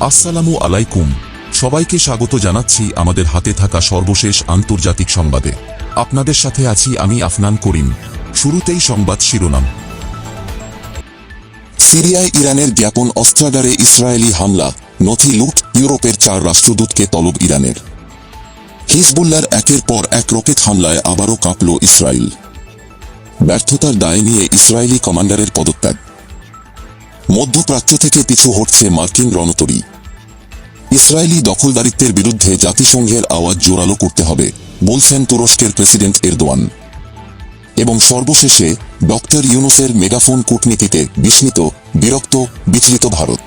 আসসালামু আলাইকুম। সবাইকে স্বাগত জানাচ্ছি আমাদের হাতে থাকা সর্বশেষ আন্তর্জাতিক সংবাদে। আপনাদের সাথে আছি আমি আফনান করিম। শুরুতেই সংবাদ শিরোনাম। সিরিয়ায় ইরানের জ্ঞাপন অস্ত্রাগারে ইসরায়েলি হামলা। নথি লুট, ইউরোপের চার রাষ্ট্রদূতকে তলব ইরানের। হিজবুল্লার একের পর এক রকেট হামলায় আবারও কাঁপল ইসরায়েল। ব্যর্থতার দায় নিয়ে ইসরায়েলি কমান্ডারের পদত্যাগ। মধ্যপ্রাচ্য থেকে পিছু হটছে মার্কিন রণতরী। ইসরায়েলি দখলদারিত্বের বিরুদ্ধে জাতিসংঘের আওয়াজ জোরালো করতে হবে, বলছেন তুরস্কের প্রেসিডেন্ট এরদোয়ান। এবং সর্বশেষে ডক্টর ইউনুসের মেগাফোন কূটনীতিতে বিস্মিত, বিরক্ত, বিচলিত ভারত।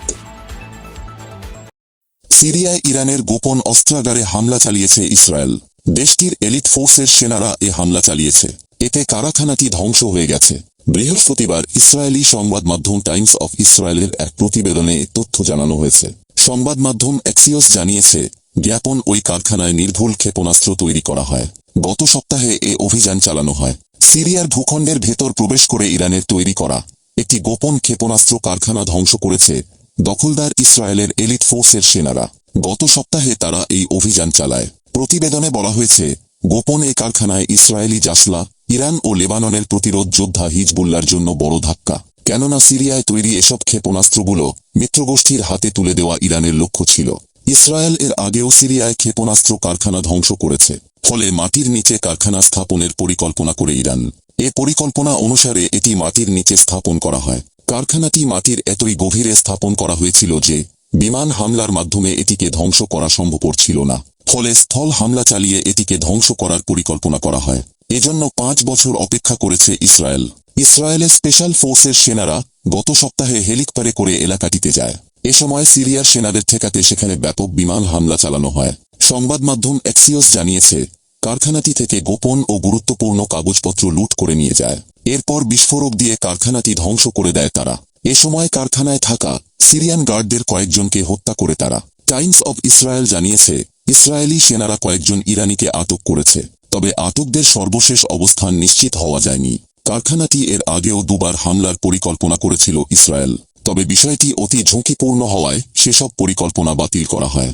সিরিয়ায় ইরানের গোপন অস্ত্রাগারে হামলা চালিয়েছে ইসরায়েল। দেশটির এলিট ফোর্সের সেনারা এ হামলা চালিয়েছে। এতে কারাখানাটি ধ্বংস হয়ে গেছে। বৃহস্পতিবার ইসরায়েলি সংবাদ মাধ্যম টাইমস অফ ইসরায়েলের এক প্রতিবেদনে তথ্য জানানো হয়েছে। সংবাদ মাধ্যম এক্সিওস জানিয়েছে, জ্ঞাপন ওই কারখানায় নির্ভুল ক্ষেপণাস্ত্র তৈরি করা হয়। গত সপ্তাহে এ অভিযান চালানো হয়। সিরিয়ার ভূখণ্ডের ভেতর প্রবেশ করে ইরানের তৈরি করা একটি গোপন ক্ষেপণাস্ত্র কারখানা ধ্বংস করেছে দখলদার ইসরায়েলের এলিট ফোর্সের সেনারা। গত সপ্তাহে তারা এই অভিযান চালায়। প্রতিবেদনে বলা হয়েছে, গোপন এই কারখানায় ইসরায়েলি জাসলা, ইরান ও লেবাননের প্রতিরোধ যোদ্ধা হিজবুল্লার জন্য বড় ধাক্কা। কেননা সিরিয়ায় তৈরি এসব ক্ষেপণাস্ত্রগুলো মিত্রগোষ্ঠীর হাতে তুলে দেওয়া ইরানের লক্ষ্য ছিল। ইসরায়েল এর আগেও সিরিয়ায় ক্ষেপণাস্ত্র কারখানা ধ্বংস করেছে। ফলে মাটির নিচে কারখানা স্থাপনের পরিকল্পনা করে ইরান। এ পরিকল্পনা অনুসারে এটি মাটির নিচে স্থাপন করা হয়। কারখানাটি মাটির এতই গভীরে স্থাপন করা হয়েছিল যে, বিমান হামলার মাধ্যমে এটিকে ধ্বংস করা সম্ভবপর ছিল না। ফলে স্থল হামলা চালিয়ে এটিকে ধ্বংস করার পরিকল্পনা করা হয়। এজন্য পাঁচ বছর অপেক্ষা করেছে ইসরায়েল। ইসরায়েলের স্পেশাল ফোর্সের সেনারা গত সপ্তাহে হেলিকপ্টারে করে এলাকাটিতে যায়। এ সময় সিরিয়ার সেনাদের ঠেকাতে সেখানে ব্যাপক বিমান হামলা চালানো হয়। সংবাদ মাধ্যম এক্সিওস জানিয়েছে, কারখানাটি থেকে গোপন ও গুরুত্বপূর্ণ কাগজপত্র লুট করে নিয়ে যায়। এরপর বিস্ফোরক দিয়ে কারখানাটি ধ্বংস করে দেয় তারা। এ সময় কারখানায় থাকা সিরিয়ান গার্ডদের কয়েকজনকে হত্যা করে তারা। টাইমস অব ইসরায়েল জানিয়েছে, ইসরায়েলি সেনারা কয়েকজন ইরানিকে আটক করেছে। তবে আটকদের সর্বশেষ অবস্থান নিশ্চিত হওয়া যায়নি। কারখানাটি এর আগেও দুবার হামলার পরিকল্পনা করেছিল ইসরায়েল। তবে বিষয়টি অতি ঝুঁকিপূর্ণ হওয়ায় সেসব পরিকল্পনা বাতিল করা হয়।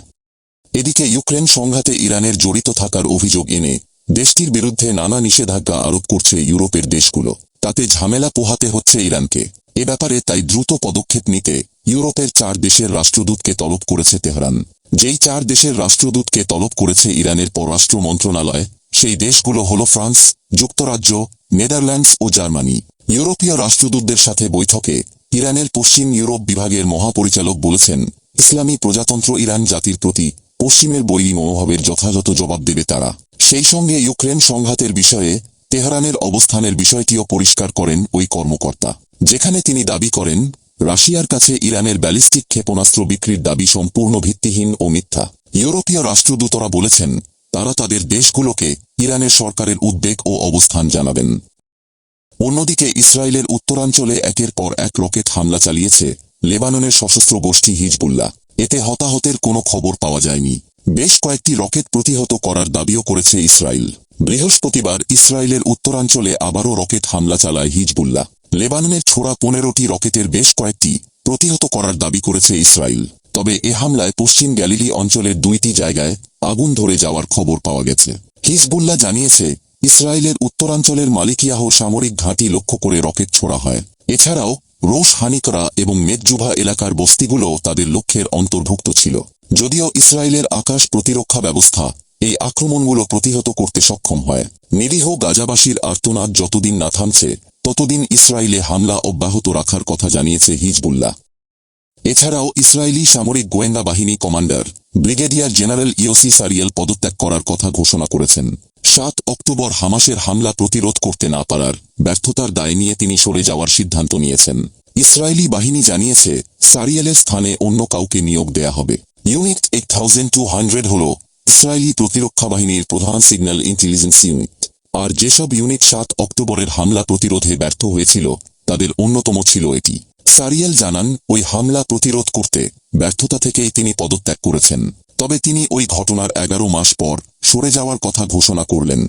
এদিকে ইউক্রেন সংঘাতে ইরানের জড়িত থাকার অভিযোগ এনে দেশটির বিরুদ্ধে নানা নিষেধাজ্ঞা আরোপ করছে ইউরোপের দেশগুলো। তাতে ঝামেলা পোহাতে হচ্ছে ইরানকে। এ ব্যাপারে তাই দ্রুত পদক্ষেপ নিতে ইউরোপের চার দেশের রাষ্ট্রদূতকে তলব করেছে তেহরান। যেই চার দেশের রাষ্ট্রদূতকে তলব করেছে ইরানের পররাষ্ট্র মন্ত্রণালয় সেই দেশগুলো হল ফ্রান্স, যুক্তরাজ্য, নেদারল্যান্ডস ও জার্মানি। ইউরোপীয় রাষ্ট্রদূতদের সাথে বৈঠকে ইরানের পশ্চিম ইউরোপ বিভাগের মহাপরিচালক বলেছেন, ইসলামী প্রজাতন্ত্র ইরান জাতির প্রতি পশ্চিমের বৈরী মনোভাবের যথাযথ জবাব দেবে তারা। সেই সঙ্গে ইউক্রেন সংঘাতের বিষয়ে, তেহরানের অবস্থানের বিষয়টিও পরিষ্কার করেন ওই কর্মকর্তা। যেখানে তিনি দাবি করেন, রাশিয়ার কাছে ইরানের ব্যালিস্টিক ক্ষেপণাস্ত্র বিক্রির দাবি সম্পূর্ণ ভিত্তিহীন ও মিথ্যা। ইউরোপীয় রাষ্ট্রদূতরা বলেছেন, তারা তাদের দেশগুলোকে ইরানের সরকারের উদ্বেগ ও অবস্থান জানাবেন। অন্যদিকে ইসরায়েলের উত্তরাঞ্চলে একের পর এক রকেট হামলা চালিয়েছে লেবাননের সশস্ত্র গোষ্ঠী হিজবুল্লাহ। এতে হতাহতের কোনো খবর পাওয়া যায়নি। বেশ কয়েকটি রকেট প্রতিহত করার দাবিও করেছে ইসরায়েল। বৃহস্পতিবার ইসরায়েলের উত্তরাঞ্চলে আবারও রকেট হামলা চালায় হিজবুল্লাহ। লেবাননের ছোড়া পনেরোটি রকেটের বেশ কয়েকটি প্রতিহত করার দাবি করেছে ইসরায়েল। তবে এ হামলায় পশ্চিম গ্যালিলি অঞ্চলের দুইটি জায়গায় আগুন ধরে যাওয়ার খবর পাওয়া গেছে। হিজবুল্লাহ জানিয়েছে, ইসরায়েলের উত্তরাঞ্চলের মালিকিয়াহ সামরিক ঘাঁটি লক্ষ্য করে রকেট ছোড়া হয়। এছাড়াও, রোশ হানিকরা এবং মেদজুভা এলাকার বস্তিগুলো তাদের লক্ষ্যের অন্তর্ভুক্ত ছিল। যদিও ইসরায়েলের আকাশ প্রতিরক্ষা ব্যবস্থা এই আক্রমণগুলো প্রতিহত করতে সক্ষম হয়। নিরীহ গাজাবাসীর আর্তনাদ যতদিন না থামছে, ততদিন ইসরায়েলে হামলা অব্যাহত রাখার কথা জানিয়েছে হিজবুল্লাহ। এছাড়াও ইসরায়েলি সামরিক গোয়েন্দা বাহিনী commander brigadier general Yossi Sariel পদত্যাগ করার কথা ঘোষণা করেছেন। সাত অক্টোবর হামাসের হামলা প্রতিরোধ করতে না পারার ব্যর্থতার দায় নিয়ে তিনি সরে যাওয়ার সিদ্ধান্ত নিয়েছেন। ইসরায়েলি বাহিনী জানিয়েছে, সারিয়েলের স্থানে অন্য কাউকে নিয়োগ দেয়া হবে। ইউনিট এক থাউজেন্ড টু হান্ড্রেড হল ইসরায়েলি প্রতিরক্ষা বাহিনীর প্রধান সিগন্যাল ইন্টেলিজেন্স ইউনিট। আর যেসব ইউনিট সাত অক্টোবরের হামলা প্রতিরোধে ব্যর্থ হয়েছিল, তাদের অন্যতম ছিল এটি। সারিয়েল জানান, ওই হামলা প্রতিরোধ করতে ব্যর্থতা থেকেই তিনি পদত্যাগ করেছেন। তবে তিনি ওই ঘটনার এগারো মাস পর সরে যাওয়ার কথা ঘোষণা করলেন।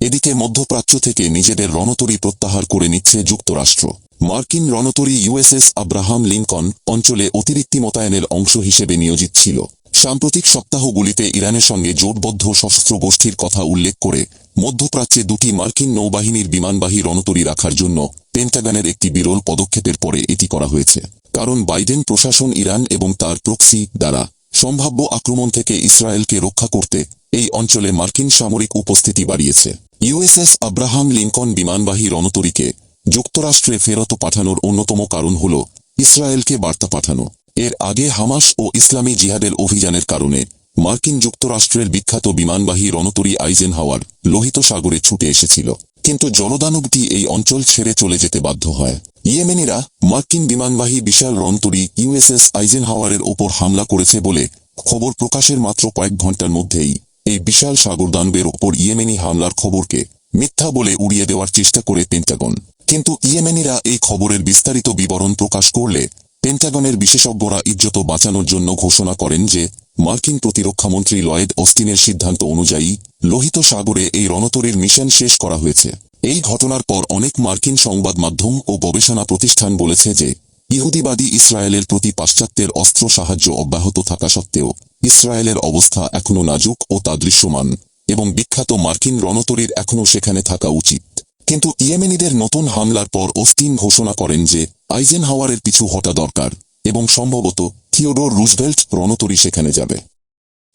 এদিকে মধ্যপ্রাচ্য থেকে নিজেদের রণতরী প্রত্যাহার করে নিচ্ছে যুক্তরাষ্ট্র। মার্কিন রণতরী ইউএসএস আব্রাহাম লিঙ্কন অঞ্চলে অতিরিক্ত মোতায়েনের অংশ হিসেবে নিয়োজিত ছিল। সাম্প্রতিক সপ্তাহগুলিতে ইরানের সঙ্গে জোটবদ্ধ সশস্ত্র গোষ্ঠীর কথা উল্লেখ করে মধ্যপ্রাচ্যে দুটি মার্কিন নৌবাহিনীর বিমানবাহী রণতরী রাখার জন্য পেন্টাগানের একটি বিরল পদক্ষেপের পরে এটি করা হয়েছে। কারণ বাইডেন প্রশাসন ইরান এবং তার প্রক্সি দ্বারা সম্ভাব্য আক্রমণ থেকে ইসরায়েলকে রক্ষা করতে এই অঞ্চলে মার্কিন সামরিক উপস্থিতি বাড়িয়েছে। ইউএসএস আব্রাহাম লিঙ্কন বিমানবাহী রণতরীকে যুক্তরাষ্ট্রে ফেরত পাঠানোর অন্যতম কারণ হল ইসরায়েলকে বার্তা পাঠানো। এর আগে হামাস ও ইসলামী জিহাদের অভিযানের কারণে মার্কিন যুক্তরাষ্ট্রের বিখ্যাত বিমানবাহী রণতরী আইজেন হাওয়ার লোহিত সাগরে ছুটে এসেছিল। কিন্তু জলদানবটি এই অঞ্চল ছেড়ে চলে যেতে বাধ্য হয়। ইয়েমেনিরা মার্কিন বিমানবাহী বিশাল রণতরী ইউএসএস আইজেন হাওয়ারের ওপর হামলা করেছে বলে খবর প্রকাশের মাত্র কয়েক ঘণ্টার মধ্যেই এই বিশাল সাগরদানবের ওপর ইয়েমেনি হামলার খবরকে মিথ্যা বলে উড়িয়ে দেওয়ার চেষ্টা করে পেন্টাগন। কিন্তু ইয়েমেনিরা এই খবরের বিস্তারিত বিবরণ প্রকাশ করলে পেন্টাগনের বিশেষজ্ঞরা ইজ্জত বাঁচানোর জন্য ঘোষণা করেন যে, মার্কিন প্রতিরক্ষামন্ত্রী লয়েড অস্টিনের সিদ্ধান্ত অনুযায়ী, লোহিত সাগরে এই রণতরীর মিশন শেষ করা হয়েছে। এই ঘটনার পর অনেক মার্কিন সংবাদ মাধ্যম ও গবেষণা প্রতিষ্ঠান বলেছে যে, ইহুদিবাদী ইসরায়েলের প্রতি পাশ্চাত্যের অস্ত্র সাহায্য অব্যাহত থাকা সত্ত্বেও, ইসরায়েলের অবস্থা এখনও নাজুক ও তা দৃশ্যমান এবং বিখ্যাত মার্কিন রণতরীর এখনও সেখানে থাকা উচিত। কিন্তু ইয়েমেনিদের নতুন হামলার পর ওস্টিন ঘোষণা করেন যে আইজেন হাওয়ারের পিছু হটা দরকার এবং সম্ভবত থিওডোর রুজভেল্ট রণতরী সেখানে যাবে।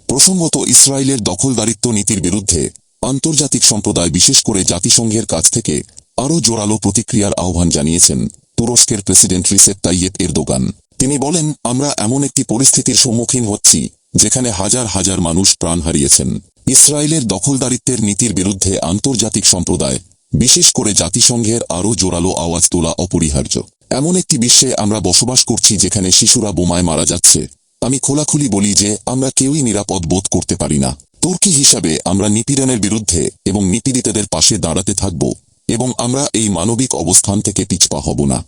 প্রসঙ্গত ইসরায়েলের দখলদারিত্ব নীতির বিরুদ্ধে আন্তর্জাতিক সম্প্রদায় বিশেষ করে জাতিসংঘের কাছ থেকে আরও জোরালো প্রতিক্রিয়ার আহ্বান জানিয়েছেন তুরস্কের প্রেসিডেন্ট রিসেপ তাইয়েব এরদোগান। তিনি বলেন, আমরা এমন একটি পরিস্থিতির সম্মুখীন হচ্ছি যেখানে হাজার হাজার মানুষ প্রাণ হারিয়েছেন। ইসরায়েলের দখলদারিত্বের নীতির বিরুদ্ধে আন্তর্জাতিক সম্প্রদায় বিশেষ করে জাতিসংঘের আরও জোরালো আওয়াজ তোলা অপরিহার্য। এমন একটি বিশ্বে আমরা বসবাস করছি যেখানে শিশুরা বোমায় মারা যাচ্ছে। আমি খোলাখুলি বলি যে, আমরা কেউই নিরাপদ বোধ করতে পারি না। তুর্কি হিসাবে আমরা নিপীড়নের বিরুদ্ধে এবং নিপীড়িতদের পাশে দাঁড়াতে থাকব এবং আমরা এই মানবিক অবস্থান থেকে পিছপা হব না।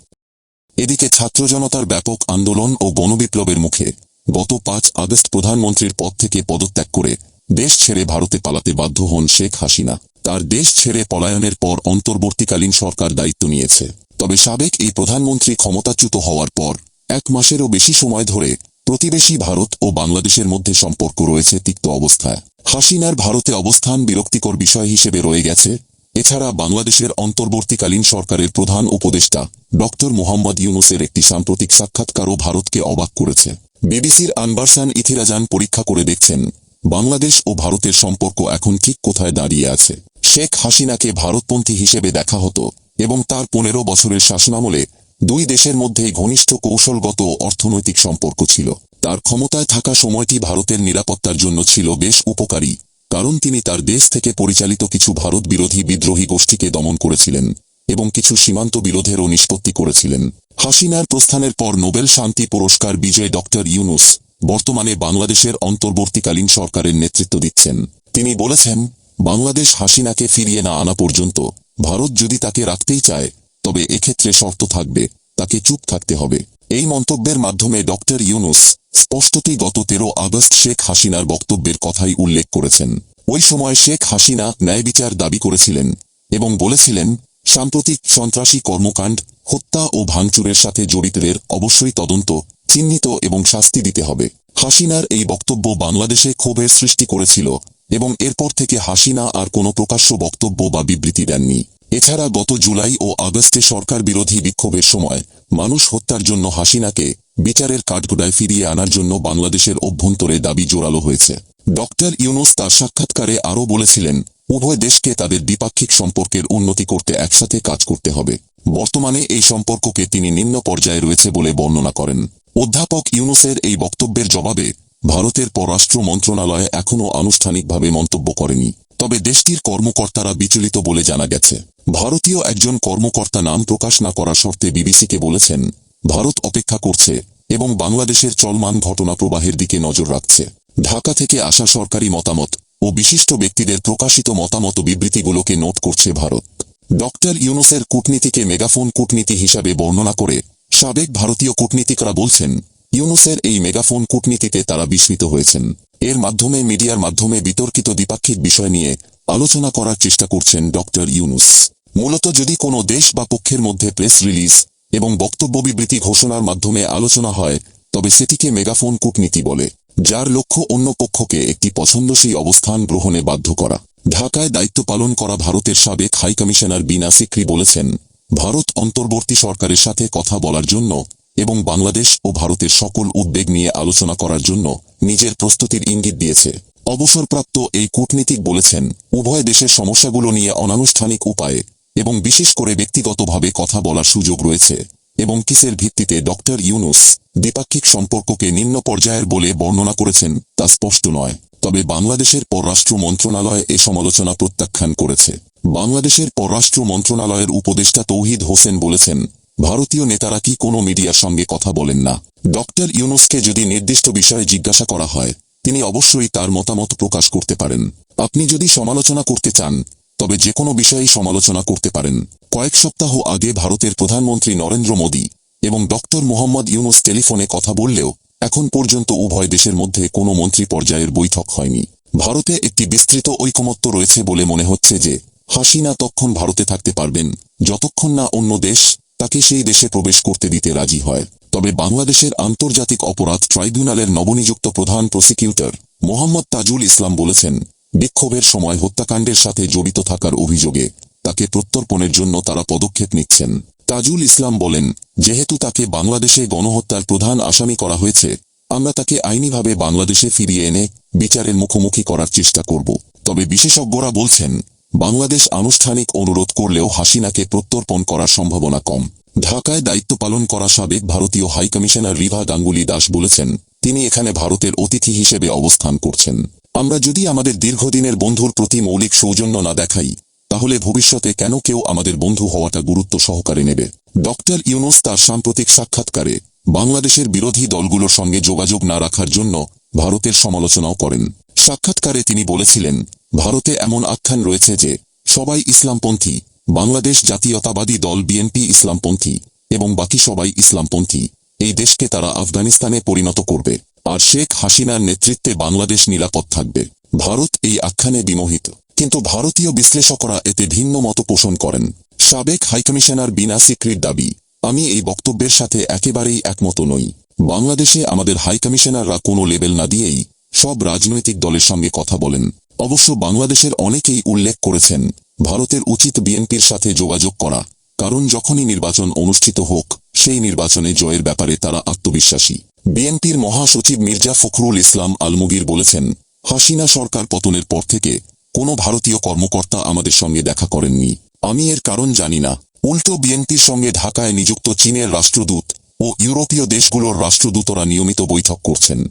এদিকে ছাত্র জনতার ব্যাপক আন্দোলন ও গণবিপ্লবের মুখে গত পাঁচ আগস্ট প্রধানমন্ত্রীর পদ থেকে পদত্যাগ করে দেশ ছেড়ে ভারতে পালাতে বাধ্য হন শেখ হাসিনা। তার দেশ ছেড়ে পলায়নের পর অন্তর্বর্তীকালীন সরকার দায়িত্ব নিয়েছে। তবে সাবেক এই প্রধানমন্ত্রী ক্ষমতাচ্যুত হওয়ার পর এক মাসেরও বেশি সময় ধরে প্রতিবেশী ভারত ও বাংলাদেশের মধ্যে সম্পর্ক রয়েছে তিক্ত অবস্থায়। হাসিনার ভারতে অবস্থান বিরক্তিকর বিষয় হিসেবে রয়ে গেছে। এছাড়া বাংলাদেশের অন্তর্বর্তীকালীন সরকারের প্রধান উপদেষ্টা ডক্টর মোহাম্মদ ইউনুসের একটি সাম্প্রতিক সাক্ষাৎকারও ভারতকে অবাক করেছে। বিবিসির আনবারসান ইথিরাজান পরীক্ষা করে দেখছেন, বাংলাদেশ ও ভারতের সম্পর্ক এখন ঠিক কোথায় দাঁড়িয়ে আছে। শেখ হাসিনাকে ভারতপন্থী হিসেবে দেখা হতো এবং তার পনেরো বছরের শাসনামলে দুই দেশের মধ্যে ঘনিষ্ঠ কৌশলগত অর্থনৈতিক সম্পর্ক ছিল। তার ক্ষমতায় থাকা সময়টি ভারতের নিরাপত্তার জন্য ছিল বেশ উপকারী, কারণ তিনি তার দেশ থেকে পরিচালিত কিছু ভারত বিরোধী বিদ্রোহী গোষ্ঠীকে দমন করেছিলেন এবং কিছু সীমান্ত বিরোধেরও নিষ্পত্তি করেছিলেন। হাসিনার প্রস্থানের পর নোবেল শান্তি পুরস্কার বিজয় ডক্টর ইউনুস বর্তমানে বাংলাদেশের অন্তর্বর্তীকালীন সরকারের নেতৃত্ব দিচ্ছেন। তিনি বলেছেন বাংলাদেশ হাসিনাকে ফিরিয়ে না আনা পর্যন্ত ভারত যদি তাকে রাখতেই চায়, তবে এক্ষেত্রে শর্ত থাকবে, তাকে চুপ থাকতে হবে। এই মন্তব্যের মাধ্যমে ডক্টর ইউনুস স্পষ্টতই গত তেরো আগস্ট শেখ হাসিনার বক্তব্যের কথাই উল্লেখ করেছেন। ওই সময় শেখ হাসিনা ন্যায় বিচার দাবি করেছিলেন এবং বলেছিলেন, সাম্প্রতিক সন্ত্রাসী কর্মকাণ্ড, হত্যা ও ভাঙচুরের সাথে জড়িতদের অবশ্যই তদন্ত, চিহ্নিত এবং শাস্তি দিতে হবে। হাসিনার এই বক্তব্য বাংলাদেশে ক্ষোভের সৃষ্টি করেছিল। এবং এরপর থেকে হাসিনা আর কোনো প্রকাশ্য বক্তব্য বা বিবৃতি দেননি। এছাড়া গত জুলাই ও আগস্টে সরকার বিরোধী বিক্ষোভের সময় মানুষ হত্যার জন্য হাসিনাকে বিচারের কাঠগোড়ায় ফিরিয়ে আনার জন্য বাংলাদেশের অভ্যন্তরে দাবি জোরালো হয়েছে। ডক্টর ইউনুস তার সাক্ষাৎকারে আরও বলেছিলেন, উভয় দেশকে তাদের দ্বিপাক্ষিক সম্পর্কের উন্নতি করতে একসাথে কাজ করতে হবে। বর্তমানে এই সম্পর্ককে তিনি নিম্ন পর্যায়ে রয়েছে বলে বর্ণনা করেন। অধ্যাপক ইউনুসের এই বক্তব্যের জবাবে ভারতের পররাষ্ট্র মন্ত্রণালয় এখনও আনুষ্ঠানিকভাবে মন্তব্য করেনি। তবে দেশটির কর্মকর্তারা বিচলিত বলে জানা গেছে। ভারতীয় একজন কর্মকর্তা নাম প্রকাশ না করার শর্তে বিবিসিকে বলেছেন, ভারত অপেক্ষা করছে এবং বাংলাদেশের চলমান ঘটনা প্রবাহের দিকে নজর রাখছে। ঢাকা থেকে আসা সরকারি মতামত ও বিশিষ্ট ব্যক্তিদের প্রকাশিত মতামত বিবৃতিগুলোকে নোট করছে ভারত। ডক্টর ইউনুসের কূটনীতিকে মেগাফোন কূটনীতি হিসাবে বর্ণনা করে সাবেক ভারতীয় কূটনীতিকরা বলছেন ইউনুসের এই মেগাফোন কূটনীতিতে তারা বিস্মিত হয়েছেন। এর মাধ্যমে, মিডিয়ার মাধ্যমে বিতর্কিত দ্বিপাক্ষিক বিষয় নিয়ে আলোচনা করার চেষ্টা করছেন ডক্টর ইউনুস। মূলত যদি কোনো দেশ বা পক্ষের মধ্যে প্রেস রিলিজ এবং বক্তব্য বিবৃতি ঘোষণার মাধ্যমে আলোচনা হয়, তবে সেটিকে মেগাফোন কূটনীতি বলে, যার লক্ষ্য অন্য পক্ষকে একটি পছন্দসই অবস্থান গ্রহণে বাধ্য করা। ঢাকায় দায়িত্ব পালন করা ভারতের সাবেক হাইকমিশনার বিনা সিক্রি বলেছেন, ভারত অন্তর্বর্তী সরকারের সাথে কথা বলার জন্য এবং বাংলাদেশ ও ভারতের সকল উদ্বেগ নিয়ে আলোচনা করার জন্য নিজের প্রস্তুতির ইঙ্গিত দিয়েছে। অবসরপ্রাপ্ত এই কূটনীতিক বলেছেন, উভয় দেশের সমস্যাগুলো নিয়ে অনানুষ্ঠানিক উপায়ে এবং বিশেষ করে ব্যক্তিগতভাবে কথা বলার সুযোগ রয়েছে এবং কিসের ভিত্তিতে ডক্টর ইউনুস দ্বিপাক্ষিক সম্পর্ককে নিম্ন পর্যায়ের বলে বর্ণনা করেছেন তা স্পষ্ট নয়। তবে বাংলাদেশের পররাষ্ট্র মন্ত্রণালয় এ সমালোচনা প্রত্যাখ্যান করেছে। বাংলাদেশের পররাষ্ট্র মন্ত্রণালয়ের উপদেষ্টা তৌহিদ হোসেন বলেছেন ভারতীয় নেতারা কি কোনো মিডিয়ার সঙ্গে কথা বলেন না? ডক্টর ইউনুসকে যদি নির্দিষ্ট বিষয়ে জিজ্ঞাসা করা হয়, তিনি অবশ্যই তার মতামত প্রকাশ করতে পারেন। আপনি যদি সমালোচনা করতে চান, তবে যে কোনো বিষয়েই সমালোচনা করতে পারেন। কয়েক সপ্তাহ আগে ভারতের প্রধানমন্ত্রী নরেন্দ্র মোদী এবং ডক্টর মোহাম্মদ ইউনুস টেলিফোনে কথা বললেও এখন পর্যন্ত উভয় দেশের মধ্যে কোনো মন্ত্রী পর্যায়ের বৈঠক হয়নি। ভারতে একটি বিস্তৃত ঐকমত্য রয়েছে বলে মনে হচ্ছে যে হাসিনা তখন ভারতে থাকতে পারবেন, যতক্ষণ না অন্য দেশ তাকে সেই দেশে প্রবেশ করতে দিতে রাজি হয়। তবে বাংলাদেশের আন্তর্জাতিক অপরাধ ট্রাইব্যুনালের নবনিযুক্ত প্রধান প্রসিকিউটর মোহাম্মদ তাজুল ইসলাম বলেছেন, বিক্ষোভের সময় হত্যাকাণ্ডের সাথে জড়িত থাকার অভিযোগে তাকে প্রত্যর্পণের জন্য তারা পদক্ষেপ নিচ্ছেন। তাজুল ইসলাম বলেন, যেহেতু তাকে বাংলাদেশে গণহত্যার প্রধান আসামি করা হয়েছে, আমরা তাকে আইনিভাবে বাংলাদেশে ফিরিয়ে এনে বিচারের মুখোমুখি করার চেষ্টা করব। তবে বিশেষজ্ঞরা বলছেন বাংলাদেশ আনুষ্ঠানিক অনুরোধ করলেও হাসিনাকে প্রত্যর্পণ করার সম্ভাবনা কম। ঢাকায় দায়িত্ব পালন করা সাবেক ভারতীয় হাইকমিশনার রিভা গাঙ্গুলি দাস বলেছেন, তিনি এখানে ভারতের অতিথি হিসেবে অবস্থান করছেন। আমরা যদি আমাদের দীর্ঘদিনের বন্ধুর প্রতি মৌলিক সৌজন্য না দেখাই, তাহলে ভবিষ্যতে কেন কেউ আমাদের বন্ধু হওয়াটা গুরুত্ব সহকারে নেবে? ডক্টর ইউনুস তার সাম্প্রতিক সাক্ষাৎকারে বাংলাদেশের বিরোধী দলগুলোর সঙ্গে যোগাযোগ না রাখার জন্য ভারতের সমালোচনাও করেন। সাক্ষাৎকারে তিনি বলেছিলেন ভারতে এমন আখ্যান রয়েছে যে, সবাই ইসলামপন্থী, বাংলাদেশ জাতীয়তাবাদী দল বিএনপি ইসলামপন্থী, এবং বাকি সবাই ইসলামপন্থী। এই দেশকে তারা আফগানিস্তানে পরিণত করবে। আর শেখ হাসিনার নেতৃত্বে বাংলাদেশ নিরাপদ থাকবে। ভারত এই আখ্যানে বিমোহিত। কিন্তু ভারতীয় বিশ্লেষকরা এতে ভিন্ন মত পোষণ করেন। সাবেক হাইকমিশনার বিনা সিক্রির দাবি, আমি এই বক্তব্যের সাথে একেবারেই একমত নই। বাংলাদেশে আমাদের হাইকমিশনাররা কোনো লেবেল না দিয়েই সব রাজনৈতিক দলের সঙ্গে কথা বলেন। অবশ্য বাংলাদেশের অনেকেই উল্লেখ করেছেন, ভারতের উচিত বিএনপির সাথে যোগাযোগ করা, কারণ যখনই নির্বাচন অনুষ্ঠিত হোক, সেই নির্বাচনে জয়ের ব্যাপারে তারা আত্মবিশ্বাসী। বিএনপির মহাসচিব মির্জা ফখরুল ইসলাম আলমগীর বলেছেন, হাসিনা সরকার পতনের পর থেকে কোনো ভারতীয় কর্মকর্তা আমাদের সঙ্গে দেখা করেননি। আমি এর কারণ জানি না। উল্টো বিএনপির সঙ্গে ঢাকায় নিযুক্ত চীনের রাষ্ট্রদূত ও ইউরোপীয় দেশগুলোর রাষ্ট্রদূতরা নিয়মিত বৈঠক করছেন।